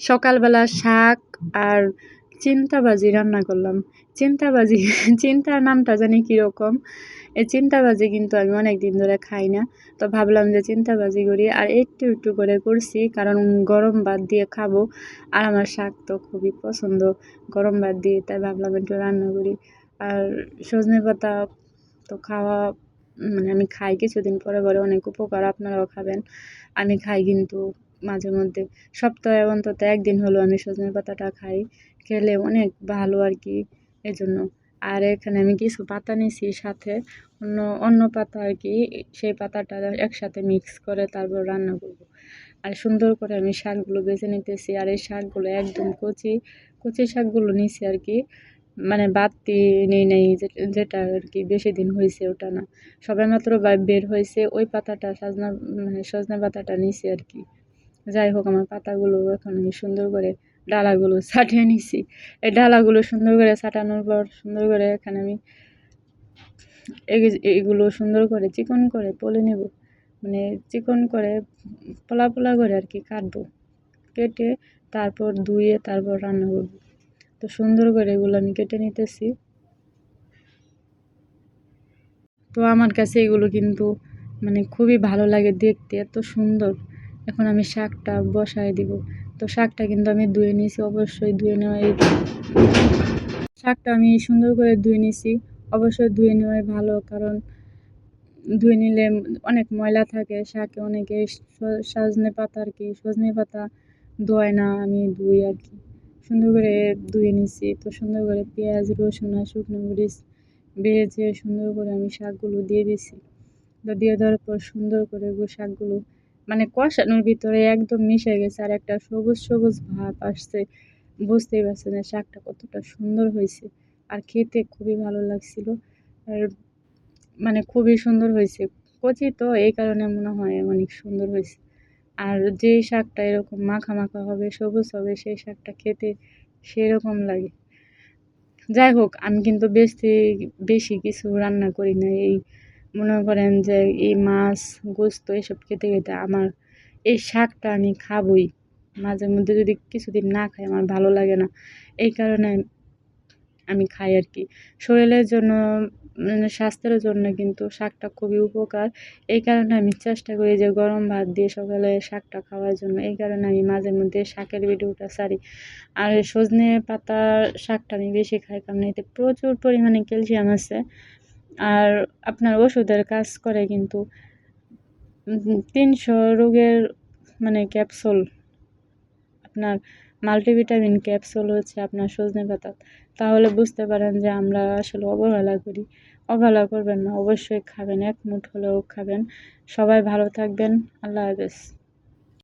সকালবেলা শাক আর চিন্তাবাজি রান্না করলাম। চিন্তাবাজি, চিন্তার নামটা জানি কীরকম। এই চিন্তাবাজি কিন্তু আমি অনেক দিন ধরে খাই না। তো ভাবলাম যে চিন্তাবাজি করি আর একটু একটু করে করছি, কারণ গরম ভাত দিয়ে খাব। আর আমার শাক তো খুবই পছন্দ, গরম ভাত দিয়ে, তাই ভাবলাম একটু রান্না করি। আর সজনে পাতা তো খাওয়া মানে আমি খাই কিছুদিন পরে পরে অনেক উপকার, আপনারাও খাবেন। আমি খাই কিন্তু মাঝে মধ্যে, সপ্তাহে অন্তত একদিন হলেও আমি সজনে পাতাটা খাই। খেলে অনেক ভালো আর কি, এজন্য। আর এখানে আমি কিছু পাতা নিয়েছি সাথে, অন্য অন্য পাতা আর কি, সেই পাতাটা একসাথে মিক্স করে তারপর রান্না করব। আর সুন্দর করে আমি শাকগুলো বেছে নিতেছি, আর এই শাকগুলো একদম কচি কচি শাকগুলো নিছি আর কি। মানে বাতি নেই নেই যেটা আর কি বেশি দিন হয়েছে ওটা না। সবে মাত্র বের হয়েছে ওই পাতাটা, সাজনা মানে সজনা পাতাটা নিছি আর কি। যাই হোক, আমার পাতাগুলো এখন আমি সুন্দর করে ডালাগুলো ছাটিয়ে নিছি। এই ডালাগুলো সুন্দর করে ছাটানোর পর সুন্দর করে এখানে আমি এগুলো সুন্দর করে চিকন করে পলে নেব। মানে চিকন করে পোলা পোলা করে আর কি কাটবো। কেটে তারপর ধুয়ে তারপর রান্না করব। তো সুন্দর করে এগুলো আমি কেটে নিতেছি। তো আমার কাছে এগুলো কিন্তু মানে খুবই ভালো লাগে দেখতে, এত সুন্দর। এখন আমি শাকটা বসায় দিব। তো শাকটা কিন্তু আমি ধুয়ে নিয়েছি, অবশ্যই ধুয়ে নেওয়াই শাকটা আমি সুন্দর করে ধুয়ে নিয়েছি, অবশ্যই ধুয়ে নেওয়াই ভালো, কারণ ধুয়ে নিলে অনেক ময়লা থাকে, শাকে অনেকে সজনে পাতা আর কি, সজনে পাতা ধোয় না, আমি ধুই আর কি। সুন্দর করে ধুয়ে নিছি তো সুন্দর করে পেঁয়াজ, রসুন আর শুকনো মরিচ ভেজে সুন্দর করে আমি শাকগুলো দিয়ে দিছি তো দিয়ে দেওয়ার পর সুন্দর করে শাকগুলো মানে কষানোর ভিতরে একদম মিশে গেছে আর একটা সবুজ সবুজ ভাব আসছে। বুঝতেই পারছেন যে শাকটা কতটা সুন্দর হয়েছে আর খেতে খুবই ভালো লাগছিল। আর মানে খুবই সুন্দর হয়েছে। কচি তো এই কারণে মনে হয় অনেক সুন্দর হয়েছে। আর যেই শাকটা এরকম মাখা মাখা হবে, সবুজ হবে, সেই শাকটা খেতে সেরকম লাগে। যাই হোক, আমি কিন্তু বেশি বেশি কিছু রান্না করি না এই মনে করেন যে এই মাছ, গোস্ত এসব খেতে খেতে আমার এই শাকটা আমি খাবই। মাঝে মধ্যে যদি কিছুদিন না খাই আমার ভালো লাগে না। এই কারণে আমি খাই আর কি। শরীরের জন্য মানে স্বাস্থ্যের জন্য কিন্তু শাকটা খুবই উপকার। এই কারণে আমি চেষ্টা করি যে গরম ভাত দিয়ে সকালে শাকটা খাওয়ার জন্য। এই কারণে আমি মাঝে মধ্যে শাকের ভিডিওটা সারি আর সজনে পাতা শাকটা আমি বেশি খাই, কারণ এতে প্রচুর পরিমাণে ক্যালসিয়াম আছে। আর আপনার ওষুধের কাজ করে কিন্তু তিনশো রোগের মানে ক্যাপসুল, আপনার মাল্টিভিটামিন ক্যাপসুল হচ্ছে আপনার সজনে পাতা। তাহলে বুঝতে পারেন যে আমরা আসলে অবহেলা করি। অবহেলা করবেন না, অবশ্যই খাবেন, এক মুঠ হলেও খাবেন। সবাই ভালো থাকবেন, আল্লাহ হাফেজ।